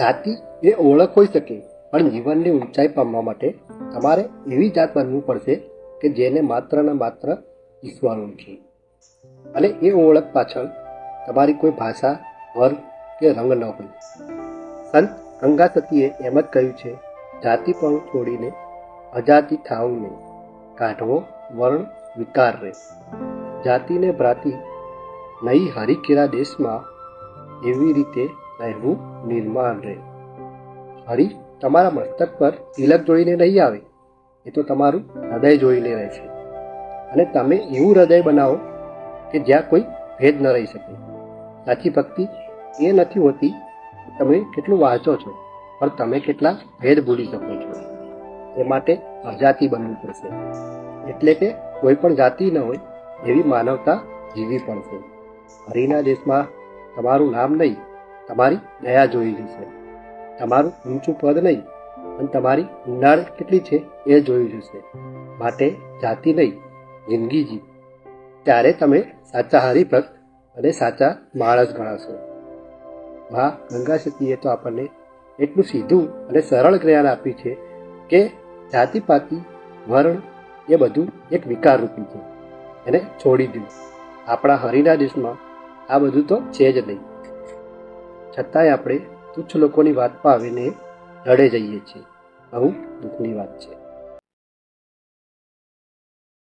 જાતિ એ ઓળખ હોઈ શકે, પણ જીવનની ઊંચાઈ પામવા માટે તમારે એવી જાત બનવું પડશે કે જેને માત્ર ને માત્ર ઈશ્વર ઓળખે. અને એ ઓળખ પાછળ તમારી કોઈ ભાષા, વર્ગ કે રંગ ન હોય. સંત ગંગા સતીએ એમ જ કહ્યું છે, જાતિ પણ છોડીને અજાતિ થાવું નહીં કાઢવો વર્ણ વિકાર રે. જાતિને ભ્રાતિ નહીં હરિકેરા દેશમાં એવી રીતે રહેવું નિર્માણ રહે. હરી, તમારા મસ્તક પર તિલક જોઈને નહીં આવે. એ તો તમારું હૃદય જોઈને રહે છે. અને તમે એવું હૃદય બનાવો કે જ્યાં કોઈ ભેદ ન રહી શકે. સાચી ભક્તિ એ નથી હોતી તમે કેટલું વાંચો છો, પણ તમે કેટલા ભેદ ભૂલી શકો છો. એ માટે અજાતિ બનવું પડશે. એટલે કે કોઈ પણ જાતિ ન હોય એવી માનવતા જીવી પડશે. હરિના દેશમાં તમારું નામ નહીં તમારી દયા જોઈ જશે. તમારું ઊંચું પદ નહીં, પણ તમારી ઊંડાણ કેટલી છે એ જોઈ જશે. માટે જાતિ નહીં, જિંદગી જીવ. ત્યારે તમે સાચા હરિભક્ત અને સાચા માણસ ગણાશો. મા ગંગા સતીએ તો આપણને એટલું સીધું અને સરળ જ્ઞાન આપ્યું છે કે જાતિ પાતિ વર્ણ એ બધું એક વિકાર રૂપી છે. એને છોડી દીધું આપણા હરિના દેશમાં આ બધું તો છે જ નહીં. છતાંય આપણે તુચ્છ લોકોની વાત પર આવીને લડે જઈએ છીએ. બહુ દુઃખની વાત છે.